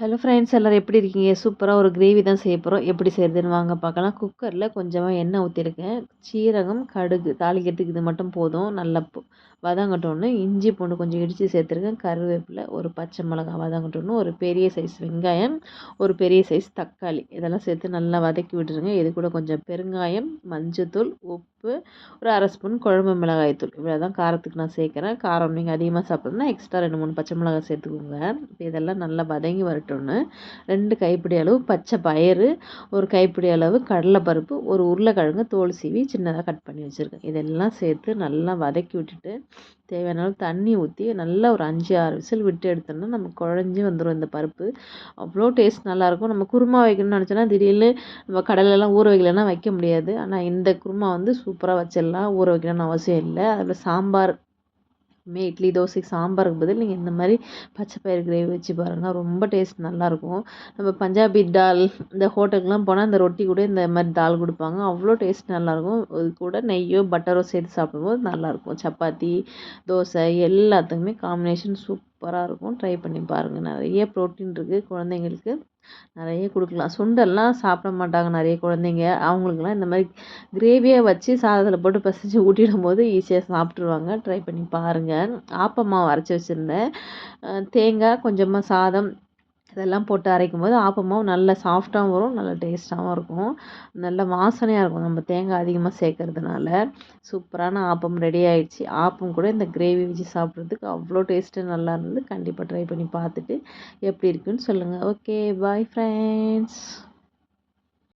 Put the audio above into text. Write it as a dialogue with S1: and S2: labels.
S1: Hello friends எல்லோரும் எப்படி இருக்கீங்க? சூப்பராக ஒரு கிரேவி தான் செய்ய போகிறோம் எப்படி செய்கிறதுன்னு வாங்க பார்க்கலாம். குக்கரில் கொஞ்சமாக எண்ணெய் ஊற்றிருக்கேன் சீரகம் கடுகு தாளிக்கிறதுக்கு இது மட்டும் போதும். நல்லா வதங்கட்டோன்னு இஞ்சி பூண்டு கொஞ்சம் இடித்து சேர்த்துருக்கேன். கருவேப்பிலை ஒரு பச்சை மிளகா வதங்கட்டோன்னு ஒரு பெரிய சைஸ் வெங்காயம் ஒரு பெரிய சைஸ் தக்காளி. இதெல்லாம் சேர்த்து நல்லா வதக்கி விட்டுருங்க. இது கூட கொஞ்சம் பெருங்காயம் மஞ்சத்தூள் உப்பு ஒரு அரை ஸ்பூன் குழம்பு மிளகாய் தூள் இவ்வளோ தான் காரத்துக்கு நான் சேர்க்குறேன். காரம் நீங்கள் அதிகமாக சாப்பிட்றதுனா எக்ஸ்ட்ரா ரெண்டு மூணு பச்சை மிளகாய் சேர்த்துக்கோங்க. இப்போ இதெல்லாம் நல்லா வதங்கி வரட்டோன்னு ரெண்டு கைப்பிடி அளவு பச்சை பயிறு ஒரு கைப்பிடி அளவு கடலைப்பருப்பு ஒரு உருளைக்கிழங்கு தோல் சீவி சின்னதாக கட் பண்ணி வச்சுருக்கேன். இதெல்லாம் சேர்த்து நல்லா வதக்கி விட்டுட்டு தேவையான அளவு தண்ணி ஊற்றி நல்லா ஒரு அஞ்சு ஆறு விசில் விட்டு எடுத்தோம்னா நம்ம குழஞ்சி வந்துடும் இந்த பருப்பு. அவ்வளோ டேஸ்ட் நல்லாயிருக்கும். நம்ம குருமா வைக்கணும்னு நினச்சோன்னா திடீர்னு நம்ம கடலெல்லாம் ஊற வைக்கலன்னா வைக்க முடியாது. ஆனால் இந்த குருமா வந்து சூப்பராக வச்சிடலாம். ஊற வைக்கணும்னு அவசியம் இல்லை. அதில் சாம்பார் எப்பவுமே இட்லி தோசைக்கு சாம்பாருக்கு பதில் நீங்கள் இந்த மாதிரி பச்சை பயிறு கிரேவி வச்சு பாருங்கள் ரொம்ப டேஸ்ட் நல்லாயிருக்கும். நம்ம பஞ்சாபி தால் இந்த ஹோட்டலுக்குலாம் போனால் இந்த ரொட்டி கூட இந்த மாதிரி தால் கொடுப்பாங்க. அவ்வளோ டேஸ்ட் நல்லாயிருக்கும். இது கூட நெய்யோ பட்டரோ சேர்த்து சாப்பிடும்போது நல்லாயிருக்கும். சப்பாத்தி தோசை எல்லாத்துக்குமே காம்பினேஷன் சூப்பர் சூப்பராக இருக்கும். ட்ரை பண்ணி பாருங்கள் நிறைய ப்ரோட்டீன் இருக்குது குழந்தைங்களுக்கு. நிறைய கொடுக்கலாம். சுண்டெல்லாம் சாப்பிட மாட்டாங்க நிறைய குழந்தைங்க. அவங்களுக்குலாம் இந்த மாதிரி கிரேவியாக வச்சு சாதத்தில் போட்டு பசிச்சு ஊட்டிடும் போது ஈஸியாக சாப்பிட்ருவாங்க ட்ரை பண்ணி பாருங்கள் ஆப்பமாக அரைச்சி வச்சுருந்தேன். தேங்காய் கொஞ்சமாக சாதம் இதெல்லாம் போட்டு அரைக்கும் போது ஆப்பமாவும் நல்ல சாஃப்டாகவும் வரும் நல்ல டேஸ்ட்டாகவும் இருக்கும். நல்ல வாசனையாக இருக்கும் நம்ம தேங்காய் அதிகமாக சேர்க்கறதுனால. சூப்பரான ஆப்பம் ரெடி ஆயிடுச்சு. ஆப்பம் கூட இந்த கிரேவி வச்சு சாப்பிட்றதுக்கு அவ்வளோ டேஸ்ட்டு நல்லா இருந்தது. கண்டிப்பாக ட்ரை பண்ணி பார்த்துட்டு எப்படி இருக்குன்னு சொல்லுங்கள் ஓகே பாய் ஃப்ரெண்ட்ஸ்